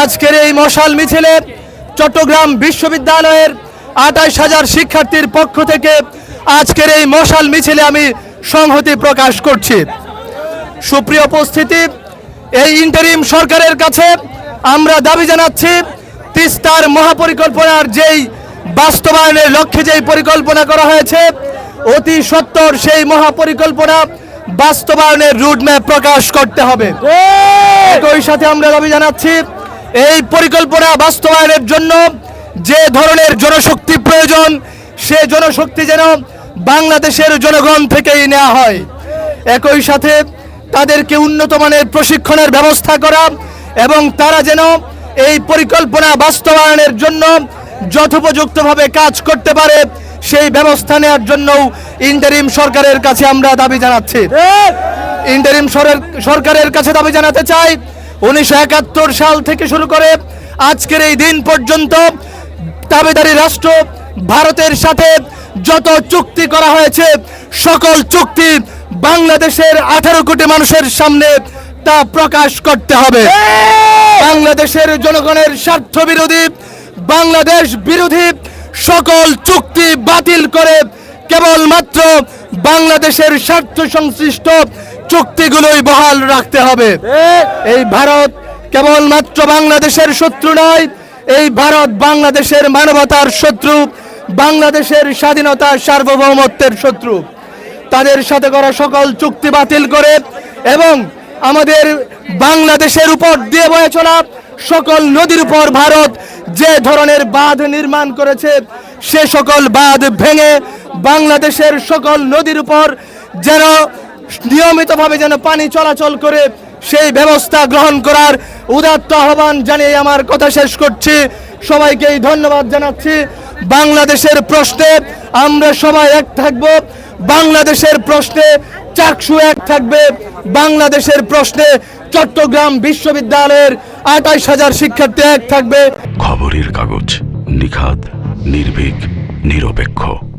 আজকের এই মশাল মিছিলে চট্টগ্রাম বিশ্ববিদ্যালয়ের আঠাইশ হাজার শিক্ষার্থীর পক্ষ থেকে আজকের এই মশাল মিছিলে আমি সংহতি প্রকাশ করছি। সুপ্রিয় উপস্থিতি এই ইন্টারিম সরকারের কাছে আমরা দাবি জানাচ্ছি তিস্তার মহাপরিকল্পনার যেই বাস্তবায়নের লক্ষ্যে যেই পরিকল্পনা করা হয়েছে অতি সত্বর সেই মহাপরিকল্পনা বাস্তবায়নের রুটম্যাপ প্রকাশ করতে হবে। একই সাথে আমরা দাবি জানাচ্ছি এই পরিকল্পনা বাস্তবায়নের জন্য যে ধরনের জনশক্তি প্রয়োজন সে জনশক্তি যেন বাংলাদেশের জনগণ থেকেই নেওয়া হয়। একই সাথে তাদেরকে উন্নত মানের প্রশিক্ষণের ব্যবস্থা করা এবং তারা যেন এই পরিকল্পনা বাস্তবায়নের জন্য যথোপযুক্তভাবে কাজ করতে পারে সেই ব্যবস্থা নেওয়ার জন্য ইন্টারিম সরকারের কাছে আমরা দাবি জানাচ্ছি। ইন্টারিম সরকারের কাছে দাবি জানাতে চাই উনিশশো একাত্তর সাল থেকে শুরু করে আজকের এই দিন পর্যন্ত দাবিদারি রাষ্ট্র ভারতের সাথে যত চুক্তি করা হয়েছে, সকল চুক্তি বাংলাদেশের আঠারো কোটি মানুষের সামনে তা প্রকাশ করতে হবে। বাংলাদেশের জনগণের স্বার্থ বিরোধী বাংলাদেশ বিরোধী সকল চুক্তি বাতিল করে কেবলমাত্র বাংলাদেশের স্বার্থ সংশ্লিষ্ট চুক্তিগুলোই বহাল রাখতে হবে। এই ভারত কেবলমাত্র বাংলাদেশের শত্রু নয়, এই ভারত বাংলাদেশের মানবতার শত্রু, বাংলাদেশের স্বাধীনতা সার্বভৌমত্বের শত্রু। তাদের সাথে করা সকল চুক্তি বাতিল করে এবং আমাদের বাংলাদেশের উপর দিয়ে বয়ে চলা সকল নদীর উপর ভারত যে ধরনের বাঁধ নির্মাণ করেছে, সে সকল বাঁধ ভেঙে বাংলাদেশের সকল নদীর উপর যেন নিয়মিতভাবে যেন পানি চলাচল করে সেই ব্যবস্থা গ্রহণ করার উদাত্ত আহ্বান জানিয়ে আমার কথা শেষ করছি। সবাইকেই ধন্যবাদ জানাচ্ছি। বাংলাদেশের প্রশ্নে আমরা সবাই এক থাকব। বাংলাদেশের প্রশ্নে চাকসু এক থাকবে। বাংলাদেশের প্রশ্নে চট্টগ্রাম বিশ্ববিদ্যালয়ের আঠাইশ হাজার শিক্ষার্থী এক থাকবে। খবরের কাগজ নিখাত নির্ভীক, নিরপেক্ষ।